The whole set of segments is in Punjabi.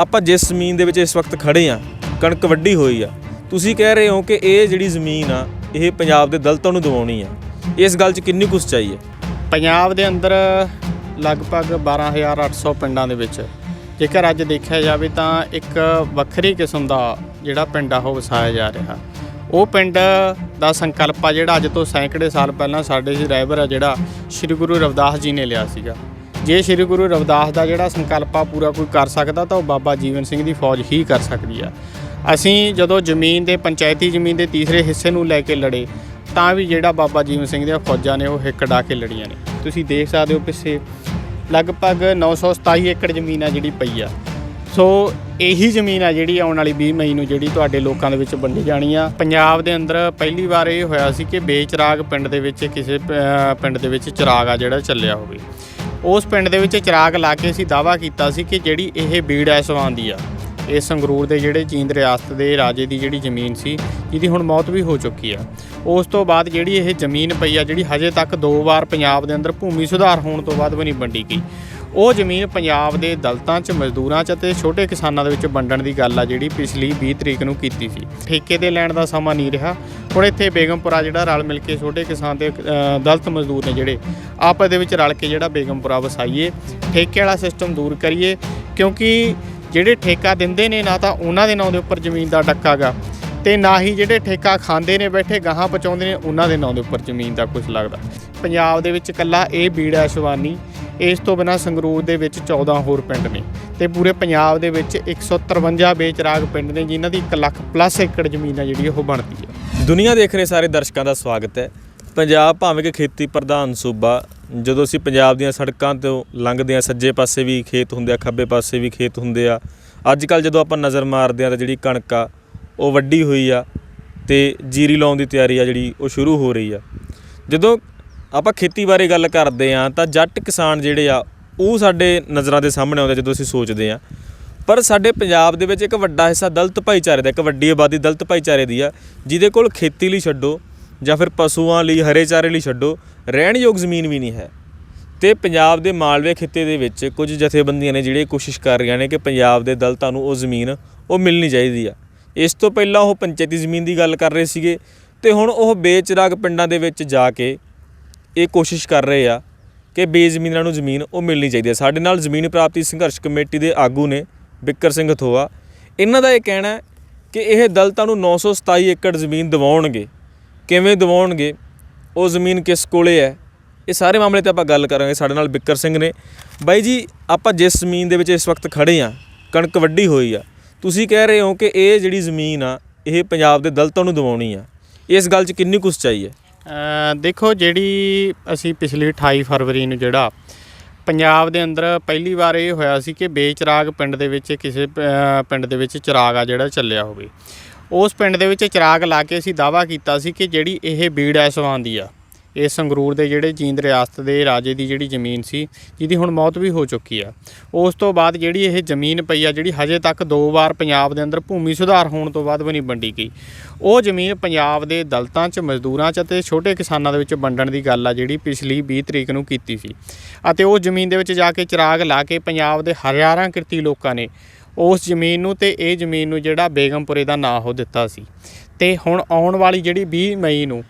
ਆਪਾਂ ਜਿਸ ਜ਼ਮੀਨ ਦੇ ਵਿੱਚ ਇਸ ਵਕਤ ਖੜੇ ਆ, ਕਣਕ ਵੱਢੀ ਹੋਈ ਆ। ਤੁਸੀਂ ਕਹਿ ਰਹੇ ਹੋ ਕਿ ਇਹ ਜਿਹੜੀ ਜ਼ਮੀਨ ਆ, ਇਹ ਪੰਜਾਬ ਦੇ ਦਲਤਾਂ ਨੂੰ ਦਿਵਾਉਣੀ ਆ। ਇਸ ਗੱਲ 'ਚ ਕਿੰਨੀ ਕੁਛ ਚਾਹੀਏ ਪੰਜਾਬ ਦੇ ਅੰਦਰ ਲਗਭਗ 12800 ਪਿੰਡਾਂ ਦੇ ਵਿੱਚ, ਜੇਕਰ ਅੱਜ ਦੇਖਿਆ ਜਾਵੇ ਤਾਂ ਇੱਕ ਵੱਖਰੀ ਕਿਸਮ ਦਾ ਜਿਹੜਾ ਪਿੰਡ ਆ, ਉਹ ਵਸਾਇਆ ਜਾ ਰਿਹਾ। ਉਹ ਪਿੰਡ ਦਾ ਸੰਕਲਪ ਆ ਜਿਹੜਾ ਅੱਜ ਤੋਂ ਸੈਂਕੜੇ ਸਾਲ ਪਹਿਲਾਂ ਸਾਡੇ ਜੀ ਰਹਿਬਰ ਆ ਜਿਹੜਾ ਸ੍ਰੀ ਗੁਰੂ ਰਵਿਦਾਸ ਜੀ ਨੇ ਲਿਆ ਸੀਗਾ। ਜੇ ਸ੍ਰੀ ਗੁਰੂ ਰਵਿਦਾਸ ਦਾ ਜਿਹੜਾ ਸੰਕਲਪ ਆ ਪੂਰਾ ਕੋਈ ਕਰ ਸਕਦਾ, ਤਾਂ ਉਹ ਬਾਬਾ ਜੀਵਨ ਸਿੰਘ ਦੀ ਫੌਜ ਹੀ ਕਰ ਸਕਦੀ ਆ। ਅਸੀਂ ਜਦੋਂ ਜ਼ਮੀਨ ਦੇ, ਪੰਚਾਇਤੀ ਜ਼ਮੀਨ ਦੇ ਤੀਸਰੇ ਹਿੱਸੇ ਨੂੰ ਲੈ ਕੇ ਲੜੇ, ਤਾਂ ਵੀ ਜਿਹੜਾ ਬਾਬਾ ਜੀਵਨ ਸਿੰਘ ਦੀਆਂ ਫੌਜਾਂ ਨੇ ਉਹ ਹਿੱਕ ਡਾ ਕੇ ਲੜੀਆਂ ਨੇ। ਤੁਸੀਂ ਦੇਖ ਸਕਦੇ ਹੋ ਪਿੱਛੇ, ਲਗਭਗ 927 ਏਕੜ ਜ਼ਮੀਨ ਆ ਜਿਹੜੀ ਪਈ ਆ। ਸੋ ਇਹੀ ਜ਼ਮੀਨ ਆ ਜਿਹੜੀ ਆਉਣ ਵਾਲੀ 20 ਮਈ ਨੂੰ ਜਿਹੜੀ ਤੁਹਾਡੇ ਲੋਕਾਂ ਦੇ ਵਿੱਚ ਵੰਡੀ ਜਾਣੀ ਆ। ਪੰਜਾਬ ਦੇ ਅੰਦਰ ਪਹਿਲੀ ਵਾਰ ਇਹ ਹੋਇਆ ਸੀ ਕਿ ਬੇਚਰਾਗ ਪਿੰਡ ਦੇ ਵਿੱਚ, ਕਿਸੇ ਪਿੰਡ ਦੇ ਵਿੱਚ ਚਿਰਾਗ ਆ ਜਿਹੜਾ ਚੱਲਿਆ ਹੋਵੇ। ਉਸ ਪਿੰਡ ਦੇ ਵਿੱਚ ਚਿਰਾਗ ਲਾ ਕੇ ਅਸੀਂ ਦਾਵਾ ਕੀਤਾ ਸੀ ਕਿ ਜਿਹੜੀ ਇਹ ਬੀੜ ਐਸਵਾਨ ਦੀ ਆ, ਇਹ ਸੰਗਰੂਰ ਦੇ ਜਿਹੜੇ ਜੀਂਦ ਰਿਆਸਤ ਦੇ ਰਾਜੇ ਦੀ ਜਿਹੜੀ ਜ਼ਮੀਨ ਸੀ ਜਿਹਦੀ ਹੁਣ ਮੌਤ ਵੀ ਹੋ ਚੁੱਕੀ ਆ। ਉਸ ਤੋਂ ਬਾਅਦ ਜਿਹੜੀ ਇਹ ਜ਼ਮੀਨ ਪਈ ਆ, ਜਿਹੜੀ ਹਜੇ ਤੱਕ ਦੋ ਵਾਰ ਪੰਜਾਬ ਦੇ ਅੰਦਰ ਭੂਮੀ ਸੁਧਾਰ ਹੋਣ ਤੋਂ ਬਾਅਦ ਵੀ ਨਹੀਂ ਵੰਡੀ ਗਈ। ਉਹ ਜ਼ਮੀਨ ਪੰਜਾਬ ਦੇ ਦਲਤਾਂ 'ਚ, ਮਜ਼ਦੂਰਾਂ 'ਚ ਅਤੇ ਛੋਟੇ ਕਿਸਾਨਾਂ ਦੇ ਵਿੱਚ ਵੰਡਣ ਦੀ ਗੱਲ ਆ ਜਿਹੜੀ ਪਿਛਲੀ 20 ਤਰੀਕ ਨੂੰ ਕੀਤੀ ਸੀ। ਠੇਕੇ ਤੇ ਲੈਣ ਦਾ ਸਮਾਂ ਨਹੀਂ ਰਿਹਾ। ਹੁਣ ਇੱਥੇ ਬੇਗਮਪੁਰਾ ਜਿਹੜਾ ਰਲ ਮਿਲ ਕੇ ਛੋਟੇ ਕਿਸਾਨ ਤੇ ਦਲਤ ਮਜ਼ਦੂਰ ਨੇ ਜਿਹੜੇ, ਆਪਸ ਦੇ ਵਿੱਚ ਰਲ ਕੇ ਜਿਹੜਾ ਬੇਗਮਪੁਰਾ ਵਸਾਈਏ, ਠੇਕੇ ਵਾਲਾ ਸਿਸਟਮ ਦੂਰ ਕਰੀਏ, ਕਿਉਂਕਿ ਜਿਹੜੇ ਠੇਕਾ ਦਿੰਦੇ ਨੇ ਨਾ ਤਾਂ ਉਹਨਾਂ ਦੇ ਨਾਂ ਦੇ ਉੱਪਰ ਜ਼ਮੀਨ ਦਾ ਡੱਕਾ ਗਾ। ਤੇ ਨਾ ਹੀ ਜਿਹੜੇ ਠੇਕਾ ਖਾਂਦੇ ਨੇ, ਬੈਠੇ ਗਾਹਾਂ ਪਹੁੰਚਾਉਂਦੇ ਨੇ, ਉਹਨਾਂ ਦੇ ਨਾਂ ਦੇ ਉੱਪਰ ਜ਼ਮੀਨ ਦਾ ਕੁਝ ਲੱਗਦਾ। ਪੰਜਾਬ ਦੇ ਵਿੱਚ ਇਕੱਲਾ ਇਹ ਬੀੜਾ ਸ਼ਵਾਨੀ ਇਸ ਤੋਂ ਬਿਨਾ ਸੰਗਰੂਰ ਦੇ ਵਿੱਚ 14 ਹੋਰ ਪਿੰਡ ਨੇ ਤੇ ਪੂਰੇ ਪੰਜਾਬ ਦੇ ਵਿੱਚ 153 ਬੇਚਰਾਗ ਪਿੰਡ ਨੇ, ਜਿਨ੍ਹਾਂ ਦੀ 1 ਲੱਖ ਪਲੱਸ ਏਕੜ ਜ਼ਮੀਨ ਆ ਜਿਹੜੀ ਉਹ ਬਣਦੀ ਹੈ। ਦੁਨੀਆ ਦੇਖ ਰਹੇ ਸਾਰੇ ਦਰਸ਼ਕਾਂ ਦਾ ਸਵਾਗਤ ਹੈ। ਪੰਜਾਬ ਭਾਵੇਂ ਕਿ ਖੇਤੀ ਪ੍ਰਧਾਨ ਸੂਬਾ, ਜਦੋਂ ਅਸੀਂ ਪੰਜਾਬ ਦੀਆਂ ਸੜਕਾਂ ਤੋਂ ਲੰਘਦੇ ਆ ਸੱਜੇ ਪਾਸੇ ਵੀ ਖੇਤ ਹੁੰਦੇ ਆ, ਖੱਬੇ ਪਾਸੇ ਵੀ ਖੇਤ ਹੁੰਦੇ ਆ, ਅੱਜ ਕੱਲ ਜਦੋਂ ਆਪਾਂ ਨਜ਼ਰ ਮਾਰਦੇ ਆ ਤਾਂ ਜਿਹੜੀ ਕਣਕ ਆ ਉਹ ਵੱਡੀ ਹੋਈ ਆ ਤੇ ਜੀਰੀ ਲਾਉਣ ਦੀ ਤਿਆਰੀ ਆ ਜਿਹੜੀ, ਉਹ ਸ਼ੁਰੂ ਹੋ ਰਹੀ ਆ। ਜਦੋਂ ਆਪਾਂ ਖੇਤੀ ਬਾਰੇ ਗੱਲ ਕਰਦੇ ਆ, ਤਾਂ ਜੱਟ ਕਿਸਾਨ ਜਿਹੜੇ ਆ, ਉਹ ਸਾਡੇ ਨਜ਼ਰਾਂ ਦੇ ਸਾਹਮਣੇ ਆਉਂਦੇ ਜਦੋਂ ਅਸੀਂ ਸੋਚਦੇ ਆ। ਪਰ ਸਾਡੇ ਪੰਜਾਬ ਦੇ ਵਿੱਚ ਇੱਕ ਵੱਡਾ ਹਿੱਸਾ ਦਲਤ ਭਾਈਚਾਰੇ ਦਾ, ਇੱਕ ਵੱਡੀ ਆਬਾਦੀ ਦਲਤ ਭਾਈਚਾਰੇ ਦੀ ਆ, ਜਿਹਦੇ ਕੋਲ ਖੇਤੀ ਲਈ ਛੱਡੋ, ਜਾਂ ਫਿਰ ਪਸ਼ੂਆਂ ਲਈ, ਹਰੇ ਚਾਰੇ ਲਈ ਛੱਡੋ ਰਹਿਣ ਯੋਗ ਜ਼ਮੀਨ ਵੀ ਨਹੀਂ ਹੈ। ਤੇ ਪੰਜਾਬ ਦੇ ਮਾਲਵੇ ਖਿੱਤੇ ਦੇ ਵਿੱਚ ਕੁਝ ਜਥੇਬੰਦੀਆਂ ਨੇ ਜਿਹੜੇ ਕੋਸ਼ਿਸ਼ ਕਰ ਰਹੀਆਂ ਨੇ ਕਿ ਪੰਜਾਬ ਦੇ ਦਲਤਾਂ ਨੂੰ ਉਹ ਜ਼ਮੀਨ ਉਹ ਮਿਲਣੀ ਚਾਹੀਦੀ ਆ। ਇਸ ਤੋਂ ਪਹਿਲਾਂ ਉਹ ਪੰਚਾਇਤੀ ਜ਼ਮੀਨ ਦੀ ਗੱਲ ਕਰ ਰਹੇ ਸੀਗੇ ਤੇ ਹੁਣ ਉਹ ਬੇਚਰਾਗ ਪਿੰਡਾਂ ਦੇ ਵਿੱਚ ਜਾ ਕੇ ਇਹ ਕੋਸ਼ਿਸ਼ ਕਰ ਰਹੇ ਆ ਕਿ ਬੇਜ਼ਮੀਨਾਂ ਨੂੰ ਜ਼ਮੀਨ ਉਹ ਮਿਲਣੀ ਚਾਹੀਦੀ ਹੈ ਸਾਡੇ ਨਾਲ ਜ਼ਮੀਨ ਪ੍ਰਾਪਤੀ ਸੰਘਰਸ਼ ਕਮੇਟੀ ਦੇ ਆਗੂ ਨੇ ਬਿੱਕਰ ਸਿੰਘ ਥੋਆ। ਇਹਨਾਂ ਦਾ ਇਹ ਕਹਿਣਾ ਹੈ ਕਿ ਇਹ ਦਲਤਾਂ ਨੂੰ 927 ਏਕੜ ਜ਼ਮੀਨ ਦਿਵਾਉਣਗੇ। ਕਿਵੇਂ ਦਿਵਾਉਣਗੇ? ਉਹ ਜ਼ਮੀਨ ਕਿਸ ਕੋਲੇ ਹੈ? ਇਹ ਸਾਰੇ ਮਾਮਲੇ ਤੇ ਆਪਾਂ ਗੱਲ ਕਰਾਂਗੇ। ਸਾਡੇ ਨਾਲ ਬਿੱਕਰ ਸਿੰਘ ਨੇ। ਬਾਈ ਜੀ, ਆਪਾਂ ਜਿਸ ਜ਼ਮੀਨ ਦੇ ਵਿੱਚ ਇਸ ਵਕਤ ਖੜੇ ਆ ਕਣਕ ਵੱਢੀ ਹੋਈ ਆ ਤੁਸੀਂ ਕਹਿ ਰਹੇ ਹੋ ਕਿ ਇਹ ਜਿਹੜੀ ਜ਼ਮੀਨ ਆ, ਇਹ ਪੰਜਾਬ ਦੇ ਦਲਤਾਂ ਨੂੰ ਦਿਵਾਉਣੀ ਆ। ਇਸ ਗੱਲ 'ਚ ਕਿੰਨੀ ਕੁ ਸੱਚਾਈ ਹੈ? ਦੇਖੋ ਜਿਹੜੀ ਅਸੀਂ ਪਿਛਲੀ 28 ਫਰਵਰੀ ਨੂੰ ਜਿਹੜਾ ਪੰਜਾਬ ਦੇ ਅੰਦਰ ਪਹਿਲੀ ਵਾਰ ਇਹ ਹੋਇਆ ਸੀ ਕਿ ਬੇਚਰਾਗ ਪਿੰਡ ਦੇ ਵਿੱਚ ਕਿਸੇ ਪਿੰਡ ਦੇ ਵਿੱਚ ਚਿਰਾਗ ਆ ਜਿਹੜਾ ਚੱਲਿਆ ਹੋਵੇ। ਉਸ ਪਿੰਡ ਦੇ ਵਿੱਚ ਚਿਰਾਗ ਲਾ ਕੇ ਅਸੀਂ ਦਾਵਾ ਕੀਤਾ ਸੀ ਕਿ ਜਿਹੜੀ ਇਹ ਬੀੜ ਐਸਵਾਨ ਦੀ ਆ ਇਹ ਸੰਗਰੂਰ ਦੇ ਜਿਹੜੇ ਜੀਂਦ ਰਿਆਸਤ ਦੇ ਰਾਜੇ ਦੀ ਜਿਹੜੀ ਜ਼ਮੀਨ ਸੀ, ਜਿਹਦੀ ਹੁਣ ਮੌਤ ਵੀ ਹੋ ਚੁੱਕੀ ਆ। ਉਸ ਤੋਂ ਬਾਅਦ ਜਿਹੜੀ ਇਹ ਜ਼ਮੀਨ ਪਈ ਆ, ਜਿਹੜੀ ਹਜੇ ਤੱਕ ਦੋ ਵਾਰ ਪੰਜਾਬ ਦੇ ਅੰਦਰ ਭੂਮੀ ਸੁਧਾਰ ਹੋਣ ਤੋਂ ਬਾਅਦ ਵੀ ਨਹੀਂ ਵੰਡੀ ਗਈ। ਉਹ ਜ਼ਮੀਨ ਪੰਜਾਬ ਦੇ ਦਲਤਾਂ 'ਚ, ਮਜ਼ਦੂਰਾਂ 'ਚ ਅਤੇ ਛੋਟੇ ਕਿਸਾਨਾਂ ਦੇ ਵਿੱਚ ਵੰਡਣ ਦੀ ਗੱਲ ਆ, ਜਿਹੜੀ ਪਿਛਲੀ 20 ਤਰੀਕ ਨੂੰ ਕੀਤੀ ਸੀ। ਅਤੇ ਉਹ ਜ਼ਮੀਨ ਦੇ ਵਿੱਚ ਜਾ ਕੇ ਚਿਰਾਗ ਲਾ ਕੇ ਪੰਜਾਬ ਦੇ ਹਜ਼ਾਰਾਂ ਕਿਰਤੀ ਲੋਕਾਂ ਨੇ ਉਸ ਜ਼ਮੀਨ ਨੂੰ ਤੇ ਇਹ ਜ਼ਮੀਨ ਨੂੰ ਜਿਹੜਾ ਬੇਗਮਪੁਰੇ ਦਾ ਨਾਂ ਹੋ ਦਿੱਤਾ ਸੀ। ਤੇ ਹੁਣ ਆਉਣ ਵਾਲੀ ਜਿਹੜੀ 20 ਮਈ ਨੂੰ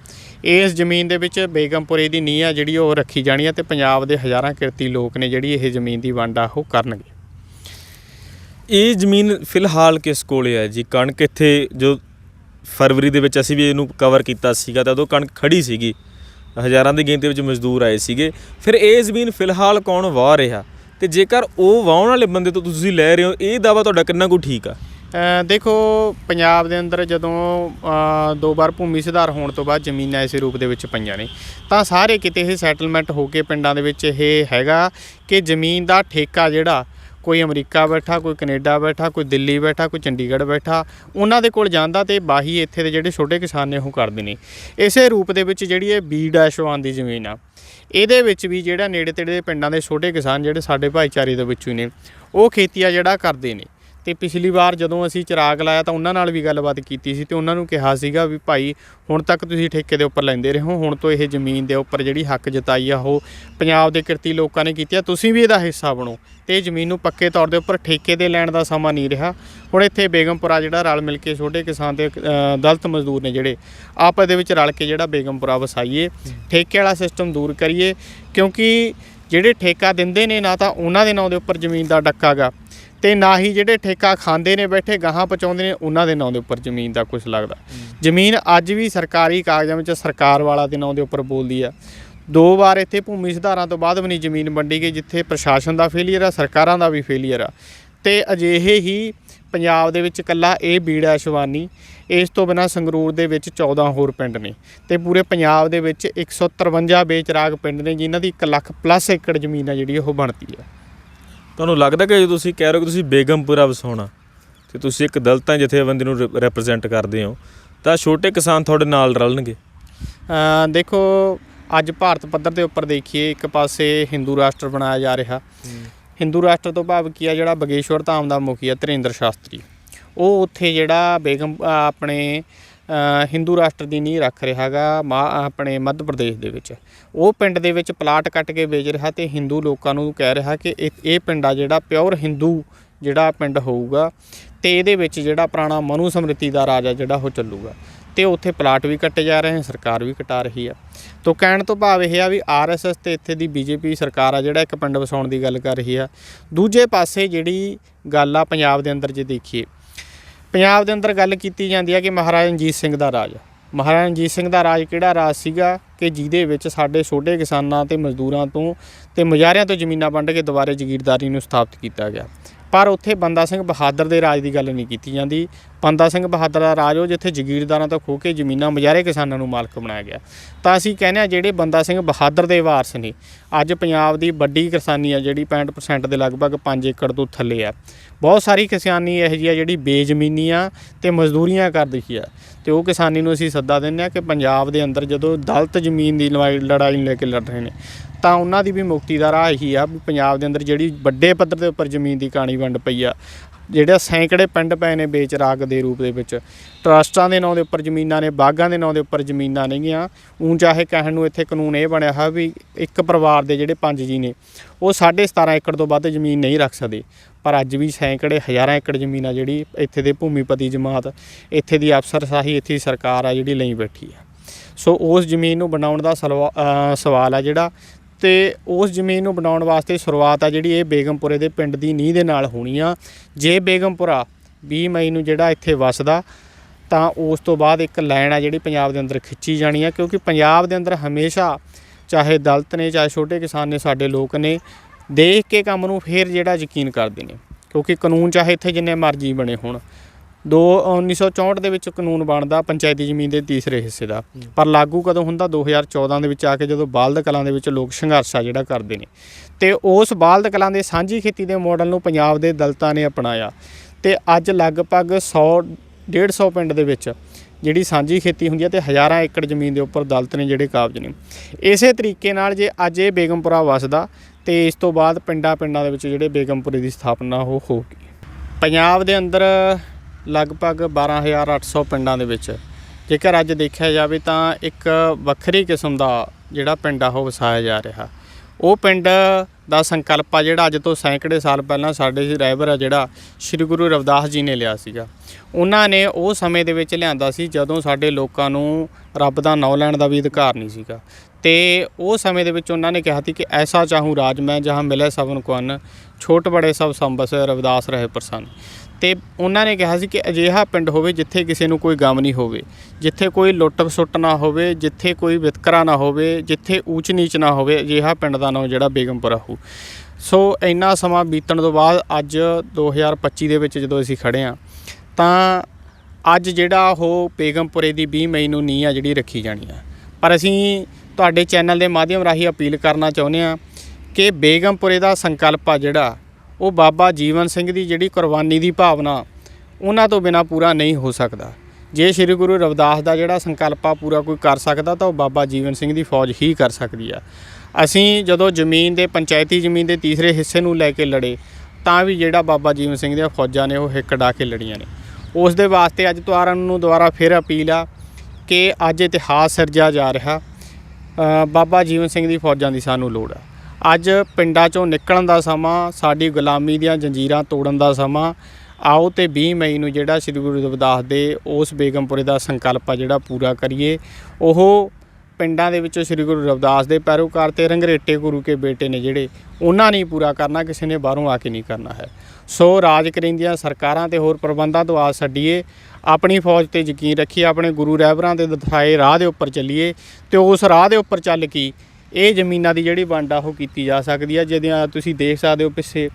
ਇਸ ਜ਼ਮੀਨ ਦੇ ਵਿੱਚ ਬੇਗਮਪੁਰੇ ਦੀ ਨੀਂਹ ਆ, ਜਿਹੜੀ ਉਹ ਰੱਖੀ ਜਾਣੀ ਆ ਤੇ ਪੰਜਾਬ ਦੇ ਹਜ਼ਾਰਾਂ ਕਿਰਤੀ ਲੋਕ ਨੇ ਜਿਹੜੀ ਇਹ ਜ਼ਮੀਨ ਦੀ ਵੰਡ ਆ, ਉਹ ਕਰਨਗੇ। ਇਹ ਜ਼ਮੀਨ ਫਿਲਹਾਲ ਕਿਸ ਕੋਲੇ ਹੈ ਜੀ? ਕਣਕ ਇੱਥੇ ਜੋ ਫਰਵਰੀ ਦੇ ਵਿੱਚ ਅਸੀਂ ਵੀ ਇਹਨੂੰ ਕਵਰ ਕੀਤਾ ਸੀਗਾ, ਤਾਂ ਉਦੋਂ ਕਣਕ ਖੜੀ ਸੀਗੀ। ਹਜ਼ਾਰਾਂ ਦੀ ਗਿਣਤੀ ਵਿੱਚ ਮਜ਼ਦੂਰ ਆਏ ਸੀਗੇ। ਫਿਰ ਇਹ ਜ਼ਮੀਨ ਫਿਲਹਾਲ ਕੌਣ ਵਾਹ ਰਿਹਾ? ਤੇ ਜੇਕਰ ਉਹ ਵਾਹਣ ਵਾਲੇ ਬੰਦੇ ਤੋਂ ਤੁਸੀਂ ਲੈ ਰਹੇ ਹੋ, ਇਹ ਦਾਵਾ ਤੁਹਾਡਾ ਕਿੰਨਾ ਕੁ ਠੀਕ ਆ? ਦੇਖੋ, ਪੰਜਾਬ ਦੇ ਅੰਦਰ ਜਦੋਂ ਦੋ ਵਾਰ ਭੂਮੀ ਸੁਧਾਰ ਹੋਣ ਤੋਂ ਬਾਅਦ ਜ਼ਮੀਨਾਂ ਇਸੇ ਰੂਪ ਦੇ ਵਿੱਚ ਪਈਆਂ ਨੇ, ਤਾਂ ਸਾਰੇ ਕਿਤੇ ਇਹ ਸੈਟਲਮੈਂਟ ਹੋ ਕੇ ਪਿੰਡਾਂ ਦੇ ਵਿੱਚ ਇਹ ਹੈਗਾ ਕਿ ਜ਼ਮੀਨ ਦਾ ਠੇਕਾ ਜਿਹੜਾ, ਕੋਈ ਅਮਰੀਕਾ ਬੈਠਾ, ਕੋਈ ਕੈਨੇਡਾ ਬੈਠਾ, ਕੋਈ ਦਿੱਲੀ ਬੈਠਾ, ਕੋਈ ਚੰਡੀਗੜ੍ਹ ਬੈਠਾ, ਉਹਨਾਂ ਦੇ ਕੋਲ ਜਾਂਦਾ ਤੇ ਬਾਹੀ ਇੱਥੇ ਦੇ ਜਿਹੜੇ ਛੋਟੇ ਕਿਸਾਨ ਨੇ ਉਹ ਕਰਦੇ ਨੇ। ਇਸੇ ਰੂਪ ਦੇ ਵਿੱਚ ਜਿਹੜੀ ਇਹ ਬੀ ਡੈਸ਼ ਵਨ ਦੀ ਜ਼ਮੀਨ ਆ, ਇਹਦੇ ਵਿੱਚ ਵੀ ਜਿਹੜਾ ਨੇੜੇ ਤੇੜੇ ਦੇ ਪਿੰਡਾਂ ਦੇ ਛੋਟੇ ਕਿਸਾਨ ਜਿਹੜੇ ਸਾਡੇ ਭਾਈਚਾਰੇ ਦੇ ਵਿੱਚੋਂ ਨੇ, ਉਹ ਖੇਤੀ ਆ ਜਿਹੜਾ ਕਰਦੇ ਨੇ। ਤੇ ਪਿਛਲੀ ਵਾਰ ਜਦੋਂ ਅਸੀਂ ਚਿਰਾਗ ਲਾਇਆ ਤਾਂ ਉਹਨਾਂ ਨਾਲ ਵੀ ਗੱਲਬਾਤ ਕੀਤੀ ਸੀ ਤੇ ਉਹਨਾਂ ਨੂੰ ਕਿਹਾ ਸੀਗਾ ਵੀ ਭਾਈ, ਹੁਣ ਤੱਕ ਤੁਸੀਂ ਠੇਕੇ ਦੇ ਉੱਪਰ ਲੈਂਦੇ ਰਹੇ ਹੋ ਹੁਣ ਤੋਂ ਇਹ ਜ਼ਮੀਨ ਦੇ ਉੱਪਰ ਜਿਹੜੀ ਹੱਕ ਜਤਾਈ ਆ ਉਹ ਪੰਜਾਬ ਦੇ ਕਿਰਤੀ ਲੋਕਾਂ ਨੇ ਕੀਤੀ ਆ, ਤੁਸੀਂ ਵੀ ਇਹਦਾ ਹਿੱਸਾ ਬਣੋ। ਤੇ ਇਹ ਜ਼ਮੀਨ ਨੂੰ ਪੱਕੇ ਤੌਰ ਦੇ ਉੱਪਰ ਠੇਕੇ ਦੇ ਲੈਣ ਦਾ ਸਮਾਂ ਨਹੀਂ ਰਿਹਾ। ਹੁਣ ਇੱਥੇ ਬੇਗਮਪੁਰਾ ਜਿਹੜਾ ਰਲ ਮਿਲ ਕੇ ਛੋਟੇ ਕਿਸਾਨ ਦੇ ਦਲਤ ਮਜ਼ਦੂਰ ਨੇ ਜਿਹੜੇ, ਆਪ ਇਹਦੇ ਵਿੱਚ ਰਲ ਕੇ ਜਿਹੜਾ ਬੇਗਮਪੁਰਾ ਵਸਾਈਏ, ਠੇਕੇ ਵਾਲਾ ਸਿਸਟਮ ਦੂਰ ਕਰੀਏ, ਕਿਉਂਕਿ ਜਿਹੜੇ ਠੇਕਾ ਦਿੰਦੇ ਨੇ ਨਾ ਤਾਂ ਉਹਨਾਂ ਦੇ ਨਾਂ ਦੇ ਉੱਪਰ ਜ਼ਮੀਨ ਦਾ ਡੱਕਾ ਗਾ। ਤੇ ਨਾ ਹੀ ਜਿਹੜੇ ਠੇਕਾ ਖਾਂਦੇ ਨੇ ਬੈਠੇ ਗਾਹਾਂ ਪਹੁੰਚਾਉਂਦੇ ਨੇ ਉਹਨਾਂ ਦੇ ਨਾਂ ਦੇ ਉੱਪਰ ਜ਼ਮੀਨ ਦਾ ਕੁਝ ਲੱਗਦਾ। ਜ਼ਮੀਨ ਅੱਜ ਵੀ ਸਰਕਾਰੀ ਕਾਗਜ਼ਾਂ ਵਿੱਚ ਸਰਕਾਰ ਵਾਲਾ ਦੇ ਨਾਂ ਦੇ ਉੱਪਰ ਬੋਲਦੀ ਆ। ਦੋ ਵਾਰ ਇੱਥੇ ਭੂਮੀ ਸੁਧਾਰਾਂ ਤੋਂ ਬਾਅਦ ਵੀ ਨਹੀਂ ਜ਼ਮੀਨ ਵੰਡੀ ਗਈ ਜਿੱਥੇ ਪ੍ਰਸ਼ਾਸਨ ਦਾ ਫੇਲੀਅਰ ਆ ਸਰਕਾਰਾਂ ਦਾ ਵੀ ਫੇਲੀਅਰ ਆ। ਤੇ ਅਜਿਹੇ ਹੀ ਪੰਜਾਬ ਦੇ ਵਿੱਚ ਇਕੱਲਾ ਇਹ ਬੀੜ ਸ਼ਿਵਾਨੀ ਇਸ ਤੋਂ ਬਿਨਾ ਸੰਗਰੂਰ ਦੇ ਵਿੱਚ 14 ਹੋਰ ਪਿੰਡ ਨੇ। ਤੇ ਪੂਰੇ ਪੰਜਾਬ ਦੇ ਵਿੱਚ 153 ਬੇਚਰਾਗ ਪਿੰਡ ਨੇ ਜਿਨ੍ਹਾਂ ਦੀ 1 ਲੱਖ ਪਲੱਸ ਏਕੜ ਜ਼ਮੀਨ ਆ ਜਿਹੜੀ ਉਹ ਬਣਦੀ ਆ। ਤੁਹਾਨੂੰ ਲੱਗਦਾ ਕਿ ਜੇ ਤੁਸੀਂ ਕਹਿ ਰਹੇ ਹੋ ਕਿ ਤੁਸੀਂ ਬੇਗਮਪੁਰਾ ਵਸਾਉਣਾ ਤੇ ਤੁਸੀਂ ਇੱਕ ਦਲਤਾਂ ਜਥੇਬੰਦੀ ਨੂੰ ਰਿਪਰੈਜ਼ੈਂਟ ਕਰਦੇ ਹੋ ਤਾਂ ਛੋਟੇ ਕਿਸਾਨ ਤੁਹਾਡੇ ਨਾਲ ਰਲਣਗੇ। ਅ, ਦੇਖੋ ਅੱਜ ਭਾਰਤ ਪੱਧਰ ਦੇ ਉੱਪਰ ਦੇਖੀਏ ਇੱਕ ਪਾਸੇ ਹਿੰਦੂ ਰਾਸ਼ਟਰ ਬਣਾਇਆ ਜਾ ਰਿਹਾ। ਹਿੰਦੂ ਰਾਸ਼ਟਰ ਤੋਂ ਭਾਵ ਕੀ ਆ ਜਿਹੜਾ ਬਗੇਸ਼ਵਰ ਧਾਮ ਦਾ ਮੁਖੀ ਆ ਧਰੇਂਦਰ ਸ਼ਾਸਤਰੀ। ਉਹ ਉੱਥੇ ਜਿਹੜਾ ਬੇਗਮ ਆਪਣੇ ਹਿੰਦੂ ਰਾਸ਼ਟਰ ਦੀ ਨੀਂਹ ਰੱਖ ਰਿਹਾ ਹੈਗਾ ਮਾ ਆਪਣੇ ਮੱਧ ਪ੍ਰਦੇਸ਼ ਦੇ ਵਿੱਚ। ਉਹ ਪਿੰਡ ਦੇ ਵਿੱਚ ਪਲਾਟ ਕੱਟ ਕੇ ਵੇਚ ਰਿਹਾ ਤੇ ਹਿੰਦੂ ਲੋਕਾਂ ਨੂੰ ਕਹਿ ਰਿਹਾ ਕਿ ਇਹ ਇਹ ਪਿੰਡ ਆ ਜਿਹੜਾ ਪਿਓਰ ਹਿੰਦੂ ਜਿਹੜਾ ਪਿੰਡ ਹੋਊਗਾ ਤੇ ਇਹਦੇ ਵਿੱਚ ਜਿਹੜਾ ਪੁਰਾਣਾ ਮਨੂ ਸਮ੍ਰਿਤੀ ਦਾ ਰਾਜ ਆ ਜਿਹੜਾ ਉਹ ਚੱਲੂਗਾ। ਤੇ ਉੱਥੇ ਪਲਾਟ ਵੀ ਕੱਟੇ ਜਾ ਰਹੇ ਹਨ ਸਰਕਾਰ ਵੀ ਕਟਾ ਰਹੀ ਆ। ਤੋਂ ਕਹਿਣ ਤੋਂ ਭਾਵ ਇਹ ਆ ਵੀ ਆਰਐਸਐਸ ਤੇ ਇੱਥੇ ਦੀ ਬੀਜੇਪੀ ਸਰਕਾਰ ਆ ਜਿਹੜਾ ਇੱਕ ਪਿੰਡ ਵਸਾਉਣ ਦੀ ਗੱਲ ਕਰ ਰਹੀ ਆ। ਦੂਜੇ ਪਾਸੇ ਜਿਹੜੀ ਗੱਲ ਆ ਪੰਜਾਬ ਦੇ ਅੰਦਰ ਜੇ ਦੇਖੀਏ ਪੰਜਾਬ ਦੇ ਅੰਦਰ ਗੱਲ ਕੀਤੀ ਜਾਂਦੀ ਹੈ ਕਿ ਮਹਾਰਾਜਾ ਰਣਜੀਤ ਸਿੰਘ ਦਾ ਰਾਜ। ਮਹਾਰਾਜਾ ਰਣਜੀਤ ਸਿੰਘ ਦਾ ਰਾਜ ਕਿਹੜਾ ਰਾਜ ਸੀਗਾ ਕਿ ਜਿਹਦੇ ਵਿੱਚ ਸਾਡੇ ਛੋਟੇ ਕਿਸਾਨਾਂ ਤੇ ਮਜ਼ਦੂਰਾਂ ਤੋਂ ਤੇ ਮੁਜ਼ਾਹਰਿਆਂ ਤੋਂ ਜ਼ਮੀਨਾਂ ਵੰਡ ਕੇ ਦੁਬਾਰੇ ਜ਼ਗੀਰਦਾਰੀ ਨੂੰ ਸਥਾਪਿਤ ਕੀਤਾ ਗਿਆ। ਪਰ ਉੱਥੇ ਬੰਦਾ ਸਿੰਘ ਬਹਾਦਰ ਦੇ ਰਾਜ ਦੀ ਗੱਲ ਨਹੀਂ ਕੀਤੀ ਜਾਂਦੀ। ਬੰਦਾ ਸਿੰਘ ਬਹਾਦਰ ਦਾ ਰਾਜ, ਉਹ ਜਿੱਥੇ ਜ਼ਗੀਰਦਾਰਾਂ ਤੋਂ ਖੋਹ ਕੇ ਜ਼ਮੀਨਾਂ ਮੁਜ਼ਾਹਰੇ ਕਿਸਾਨਾਂ ਨੂੰ ਮਾਲਕ ਬਣਾਇਆ ਗਿਆ। ਤਾਂ ਅਸੀਂ ਕਹਿੰਦੇ ਆ ਜਿਹੜੇ ਬੰਦਾ ਸਿੰਘ ਬਹਾਦਰ ਦੇ ਵਾਰਸ ਨੇ, ਅੱਜ ਪੰਜਾਬ ਦੀ ਵੱਡੀ ਕਿਸਾਨੀ ਆ ਜਿਹੜੀ 65% ਦੇ ਲਗਭਗ 5 ਏਕੜ ਤੋਂ ਥੱਲੇ ਆ। ਬਹੁਤ ਸਾਰੀ ਕਿਸਾਨੀ ਇਹੋ ਜਿਹੀ ਆ ਜਿਹੜੀ ਬੇਜ਼ਮੀਨੀ ਆ ਤੇ ਮਜ਼ਦੂਰੀਆਂ ਕਰਦੀ ਆ। ਤੇ ਉਹ ਕਿਸਾਨੀ ਨੂੰ ਅਸੀਂ ਸੱਦਾ ਦਿੰਦੇ ਆ ਕਿ ਪੰਜਾਬ ਦੇ ਅੰਦਰ ਜਦੋਂ ਦਲਤ ਜ਼ਮੀਨ ਦੀ ਲੜਾਈ ਲੜਾਈ ਲੈ ਕੇ ਲੜ ਰਹੇ ਨੇ, ਤਾਂ ਉਹਨਾਂ ਦੀ ਵੀ ਮੁਕਤੀ ਦਾ ਰਾਹ ਇਹੀ ਆ ਵੀ ਪੰਜਾਬ ਦੇ ਅੰਦਰ ਜਿਹੜੀ ਵੱਡੇ ਪੱਧਰ ਦੇ ਉੱਪਰ ਜ਼ਮੀਨ ਦੀ ਕਾਣੀ ਵੰਡ ਪਈ ਆ ਜਿਹੜੇ ਸੈਂਕੜੇ ਪਿੰਡ ਪਏ ਨੇ ਵੇਚ ਰਾਗ ਦੇ ਰੂਪ ਦੇ ਵਿੱਚ, ਟਰਸਟਾਂ ਦੇ ਨਾਂ ਦੇ ਉੱਪਰ ਜ਼ਮੀਨਾਂ ਨੇ, ਬਾਗਾਂ ਦੇ ਨਾਂ ਦੇ ਉੱਪਰ ਜ਼ਮੀਨਾਂ ਨੇਗੀਆਂ। ਊਂ ਚਾਹੇ ਕਹਿਣ ਨੂੰ ਇੱਥੇ ਕਾਨੂੰਨ ਇਹ ਬਣਿਆ ਹੈ ਵੀ ਇੱਕ ਪਰਿਵਾਰ ਦੇ ਜਿਹੜੇ ਪੰਜ ਜੀ ਨੇ, ਉਹ 17.5 ਏਕੜ ਤੋਂ ਵੱਧ ਜ਼ਮੀਨ ਨਹੀਂ ਰੱਖ ਸਕਦੇ। ਪਰ ਅੱਜ ਵੀ ਸੈਂਕੜੇ, ਹਜ਼ਾਰਾਂ ਏਕੜ ਜ਼ਮੀਨ ਆ ਜਿਹੜੀ ਇੱਥੇ ਦੇ ਭੂਮੀਪਤੀ ਜਮਾਤ, ਇੱਥੇ ਦੀ ਅਫਸਰਸ਼ਾਹੀ, ਇੱਥੇ ਦੀ ਸਰਕਾਰ ਆ ਜਿਹੜੀ ਲਈ ਬੈਠੀ ਆ। ਸੋ ਉਸ ਜ਼ਮੀਨ ਨੂੰ ਬਣਾਉਣ ਦਾ ਸਲਵਾ- ਸਵਾਲ ਆ ਜਿਹੜਾ ਤੇ ਉਸ ਜ਼ਮੀਨ ਨੂੰ ਬਣਾਉਣ ਵਾਸਤੇ ਸ਼ੁਰੂਆਤ ਆ ਜਿਹੜੀ ਇਹ ਬੇਗਮਪੁਰੇ ਦੇ ਪਿੰਡ ਦੀ ਨੀਂਹ ਦੇ ਨਾਲ ਹੋਣੀ ਆ। ਜੇ ਬੇਗਮਪੁਰਾ 20 ਮਈ ਨੂੰ ਜਿਹੜਾ ਇੱਥੇ ਵਸਦਾ, ਤਾਂ ਉਸ ਤੋਂ ਬਾਅਦ ਇੱਕ ਲਾਈਨ ਆ ਜਿਹੜੀ ਪੰਜਾਬ ਦੇ ਅੰਦਰ ਖਿੱਚੀ ਜਾਣੀ ਆ, ਕਿਉਂਕਿ ਪੰਜਾਬ ਦੇ ਅੰਦਰ ਹਮੇਸ਼ਾ ਚਾਹੇ ਦਲਤ ਨੇ, ਚਾਹੇ ਛੋਟੇ ਕਿਸਾਨ ਨੇ, ਸਾਡੇ ਲੋਕ ਨੇ, ਦੇਖ ਕੇ ਕੰਮ ਨੂੰ ਫੇਰ ਜਿਹੜਾ ਯਕੀਨ ਕਰਦੇ ਨੇ। ਕਿਉਂਕਿ ਕਾਨੂੰਨ ਚਾਹੇ ਇੱਥੇ ਜਿੰਨੇ ਮਰਜ਼ੀ ਬਣੇ ਹੋਣ। ਦੋ 1964 ਦੇ ਵਿੱਚ ਕਾਨੂੰਨ ਬਣਦਾ ਪੰਚਾਇਤੀ ਜ਼ਮੀਨ ਦੇ ਤੀਸਰੇ ਹਿੱਸੇ ਦਾ। ਪਰ ਲਾਗੂ ਕਦੋਂ ਹੁੰਦਾ? 2014 ਦੇ ਵਿੱਚ ਆ ਕੇ ਜਦੋਂ ਬਾਲਦ ਕਲਾਂ ਦੇ ਵਿੱਚ ਲੋਕ ਸੰਘਰਸ਼ ਆ ਜਿਹੜਾ ਕਰਦੇ ਨੇ। ਤੇ ਉਸ ਬਾਲਦ ਕਲਾਂ ਦੇ ਸਾਂਝੀ ਖੇਤੀ ਦੇ ਮਾਡਲ ਨੂੰ ਪੰਜਾਬ ਦੇ ਦਲਤਾਂ ਨੇ ਅਪਣਾਇਆ। ਤੇ ਅੱਜ ਲਗਭਗ 100 150 ਪਿੰਡ ਦੇ ਵਿੱਚ ਜਿਹੜੀ ਸਾਂਝੀ ਖੇਤੀ ਹੁੰਦੀ ਹੈ ਤੇ ਹਜ਼ਾਰਾਂ ਏਕੜ ਜ਼ਮੀਨ ਦੇ ਉੱਪਰ ਦਲਤ ਨੇ ਜਿਹੜੇ ਕਾਬਜ ਨੇ। ਇਸੇ ਤਰੀਕੇ ਨਾਲ ਜੇ ਅੱਜ ਇਹ ਬੇਗਮਪੁਰਾ ਵਸਦਾ ਤੇ ਇਸ ਤੋਂ ਬਾਅਦ ਪਿੰਡਾਂ ਪਿੰਡਾਂ ਦੇ ਵਿੱਚ ਜਿਹੜੇ ਬੇਗਮਪੁਰੇ ਦੀ ਸਥਾਪਨਾ ਉਹ ਹੋਊਗੀ ਪੰਜਾਬ ਦੇ ਅੰਦਰ ਲਗਭਗ 12800 ਪਿੰਡਾਂ ਦੇ ਵਿੱਚ। ਜੇਕਰ ਅੱਜ ਦੇਖਿਆ ਜਾਵੇ ਤਾਂ ਇੱਕ ਵੱਖਰੀ ਕਿਸਮ ਦਾ ਜਿਹੜਾ ਪਿੰਡ ਆ, ਉਹ ਵਸਾਇਆ ਜਾ ਰਿਹਾ। ਉਹ ਪਿੰਡ ਦਾ ਸੰਕਲਪ ਆ ਜਿਹੜਾ ਅੱਜ ਤੋਂ ਸੈਂਕੜੇ ਸਾਲ ਪਹਿਲਾਂ ਸਾਡੇ ਰਹਿਬਰ ਆ ਜਿਹੜਾ ਸ੍ਰੀ ਗੁਰੂ ਰਵਿਦਾਸ ਜੀ ਨੇ ਲਿਆ ਸੀਗਾ। ਉਹਨਾਂ ਨੇ ਉਹ ਸਮੇਂ ਦੇ ਵਿੱਚ ਲਿਆਂਦਾ ਸੀ ਜਦੋਂ ਸਾਡੇ ਲੋਕਾਂ ਨੂੰ ਰੱਬ ਦਾ ਨਾਂ ਲੈਣ ਦਾ ਵੀ ਅਧਿਕਾਰ ਨਹੀਂ ਸੀਗਾ। ਤੇ ਉਹ ਸਮੇਂ ਦੇ ਵਿੱਚ ਉਹਨਾਂ ਨੇ ਕਿਹਾ ਸੀ ਕਿ ਐਸਾ ਚਾਹੂੰ ਰਾਜ ਮੈਂ, ਜਹਾਂ ਮਿਲੇ ਸਭਨ ਕੋ ਛੋਟ ਬੜੇ ਸਭ ਸੰਬਸ ਰਵਿਦਾਸ ਰਹੇ ਪ੍ਰਸੰਨ। ਤੇ ਉਹਨਾਂ ਨੇ ਕਿਹਾ ਸੀ ਕਿ ਅਜਿਹਾ ਪਿੰਡ ਹੋਵੇ ਜਿੱਥੇ ਕਿਸੇ ਨੂੰ ਕੋਈ ਗਮ ਨਹੀਂ ਹੋਵੇ, ਜਿੱਥੇ ਕੋਈ ਲੁੱਟ ਖਸੁੱਟ ਨਾ ਹੋਵੇ, ਜਿੱਥੇ ਕੋਈ ਵਿਤਕਰਾ ਨਾ ਹੋਵੇ, ਜਿੱਥੇ ਊਚ ਨੀਚ ਨਾ ਹੋਵੇ, ਅਜਿਹਾ ਪਿੰਡ ਦਾ ਨਾਮ ਜਿਹੜਾ ਬੇਗਮਪੁਰਾ ਹੋ ਸੋ ਇੰਨਾ ਸਮਾਂ ਬੀਤਣ ਤੋਂ ਬਾਅਦ ਅੱਜ 2025 ਦੇ ਵਿੱਚ ਜਦੋਂ ਅਸੀਂ ਖੜੇ ਆ, ਤਾਂ ਅੱਜ ਜਿਹੜਾ ਉਹ ਬੇਗਮਪੁਰੇ ਦੀ 20 ਮਈ ਨੂੰ ਨੀਂਹ ਆ ਜਿਹੜੀ ਰੱਖੀ ਜਾਣੀ ਆ। ਪਰ ਅਸੀਂ ਤੁਹਾਡੇ ਚੈਨਲ ਦੇ ਮਾਧਿਅਮ ਰਾਹੀਂ ਅਪੀਲ ਕਰਨਾ ਚਾਹੁੰਦੇ ਆ ਕਿ ਬੇਗਮਪੁਰੇ ਦਾ ਸੰਕਲਪ ਆ ਜਿਹੜਾ ਉਹ ਬਾਬਾ ਜੀਵਨ ਸਿੰਘ ਦੀ ਜਿਹੜੀ ਕੁਰਬਾਨੀ ਦੀ ਭਾਵਨਾ ਉਹਨਾਂ ਤੋਂ ਬਿਨਾ ਪੂਰਾ ਨਹੀਂ ਹੋ ਸਕਦਾ। ਜੇ ਸ੍ਰੀ ਗੁਰੂ ਰਵਿਦਾਸ ਦਾ ਜਿਹੜਾ ਸੰਕਲਪ ਆ ਪੂਰਾ ਕੋਈ ਕਰ ਸਕਦਾ ਤਾਂ ਉਹ ਬਾਬਾ ਜੀਵਨ ਸਿੰਘ ਦੀ ਫੌਜ ਹੀ ਕਰ ਸਕਦੀ ਆ। ਅਸੀਂ ਜਦੋਂ ਜ਼ਮੀਨ ਦੇ, ਪੰਚਾਇਤੀ ਜ਼ਮੀਨ ਦੇ ਤੀਸਰੇ ਹਿੱਸੇ ਨੂੰ ਲੈ ਕੇ ਲੜੇ, ਤਾਂ ਵੀ ਜਿਹੜਾ ਬਾਬਾ ਜੀਵਨ ਸਿੰਘ ਦੀਆਂ ਫੌਜਾਂ ਨੇ ਉਹ ਹਿੱਕ ਡਾ ਕੇ ਲੜੀਆਂ ਨੇ। ਉਸ ਦੇ ਵਾਸਤੇ ਅੱਜ ਦੁਆਰਾ ਨੂੰ ਦੁਆਰਾ ਫਿਰ ਅਪੀਲ ਆ ਕਿ ਅੱਜ ਇਤਿਹਾਸ ਸਿਰਜਿਆ ਜਾ ਰਿਹਾ। ਬਾਬਾ ਜੀਵਨ ਸਿੰਘ ਦੀ ਫੌਜਾਂ ਦੀ ਸਾਨੂੰ ਲੋੜ ਆ। ਅੱਜ ਪਿੰਡਾਂ ਚੋਂ ਨਿਕਲਣ ਦਾ ਸਮਾਂ, ਸਾਡੀ ਗੁਲਾਮੀ ਦੀਆਂ ਜੰਜੀਰਾਂ ਤੋੜਨ ਦਾ ਸਮਾਂ। ਆਓ ਤੇ 20 ਮਈ ਨੂੰ ਜਿਹੜਾ ਸ੍ਰੀ ਗੁਰੂ ਰਵਿਦਾਸ ਦੇ ਉਸ ਬੇਗਮਪੁਰੇ ਦਾ ਸੰਕਲਪ ਆ ਜਿਹੜਾ ਪੂਰਾ ਕਰੀਏ। ਉਹ ਪਿੰਡਾਂ ਦੇ ਵਿੱਚੋਂ ਸ੍ਰੀ ਗੁਰੂ ਰਵਿਦਾਸ ਦੇ ਪੈਰੋਕਾਰ ਤੇ ਰੰਗਰੇਟੇ ਗੁਰੂ ਕੇ ਬੇਟੇ ਨੇ ਜਿਹੜੇ, ਉਹਨਾਂ ਨੇ ਪੂਰਾ ਕਰਨਾ, ਕਿਸੇ ਨੇ ਬਾਹਰੋਂ ਆ ਕੇ ਨਹੀਂ ਕਰਨਾ ਹੈ। ਸੋ ਰਾਜ ਕਰਿੰਦੀਆਂ ਸਰਕਾਰਾਂ ਤੇ ਹੋਰ ਪ੍ਰਬੰਧਾਂ ਤੋਂ ਆਸ ਛੱਡੀਏ, ਆਪਣੀ ਫੌਜ ਤੇ ਯਕੀਨ ਰੱਖੀਏ, ਆਪਣੇ ਗੁਰੂ ਰਹਿਬਰਾਂ ਦੇ ਦਿਖਾਏ ਰਾਹ ਦੇ ਉੱਪਰ ਚੱਲੀਏ ਤੇ ਉਸ ਰਾਹ ਦੇ ਉੱਪਰ ਚੱਲ ਕੇ ਇਹ ਜ਼ਮੀਨਾਂ ਦੀ ਜਿਹੜੀ ਵੰਡ ਆ, ਉਹ ਕੀਤੀ ਜਾ ਸਕਦੀ ਆ ਜਿਹਦੀਆਂ ਤੁਸੀਂ ਦੇਖ ਸਕਦੇ ਹੋ ਪਿੱਛੇ